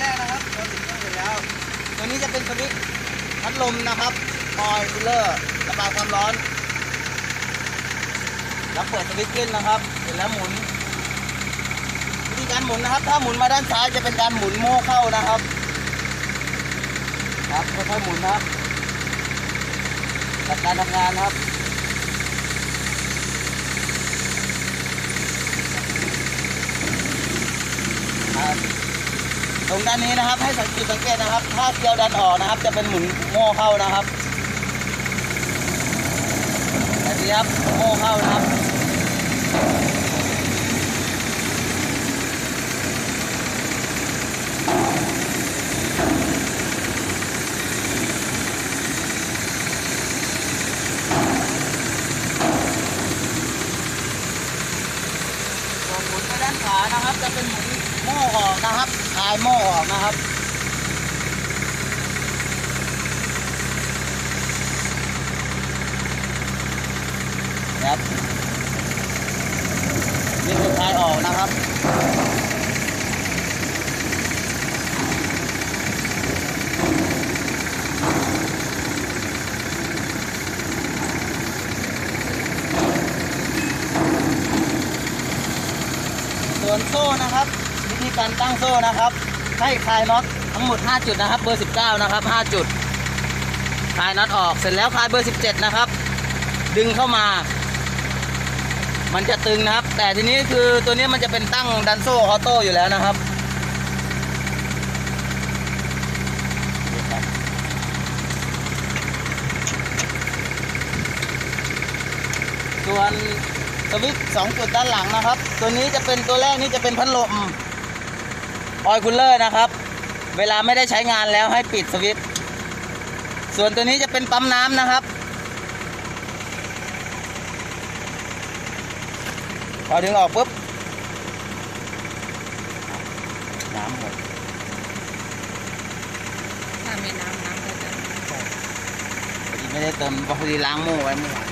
แรกนะครับเราติดตั้งเสร็จแล้วตัวนี้จะเป็นสวิตช์พัดลมนะครับคอยคูลเลอร์ระบายความร้อน แล้วเปิดสวิตช์ขึ้นนะครับเสร็จแล้วหมุนวิธีการหมุนนะครับ ถ้าหมุนมาด้านซ้ายจะเป็นการหมุนโม่เข้านะครับ ครับค่อยๆหมุนนะครับจากการทำงานนะครับ ตรงด้านนี้นะครับ ให้สังเกตสังเกตนะครับ ถ้าเกลียวดันออกนะครับ จะเป็นหมุนโม่เข้านะครับแบบนี้ครับโม่เข้านะครับหมุนไปด้านขวานะครับ จะเป็นหมุน โม่ออกนะครับคลายโม่ออกนะครับครับนี่คือคลายออกนะครับส่วนโซ่นะครับ ธีการตั้งโซ่นะครับให้คลายน็อตทั้งหมด 5 จุดนะครับ เบอร์ 19 นะครับ 5 จุดคลายน็อตออกเสร็จแล้วคลายเบอร์ 17 นะครับ ดึงเข้ามา มันจะตึงนะครับ แต่ทีนี้คือตัวนี้มันจะเป็นตั้งดันโซ่ออโต้อยู่แล้วนะครับส่วนสวิตช์สองจุดด้านหลังนะครับ ตัวนี้จะเป็นตัวแรกนี่จะเป็นพัดลม ออยคูลเลอร์นะครับ เวลาไม่ได้ใช้งานแล้วให้ปิดสวิตช์ส่วนตัวนี้จะเป็นปั๊มน้ำนะครับพอดึงออกปุ๊บน้ำหมดถ้าไม่น้ำน้ำก็จะพอดีไม่ได้เติมพอดีล้างโม่ไว้เมื่อวาน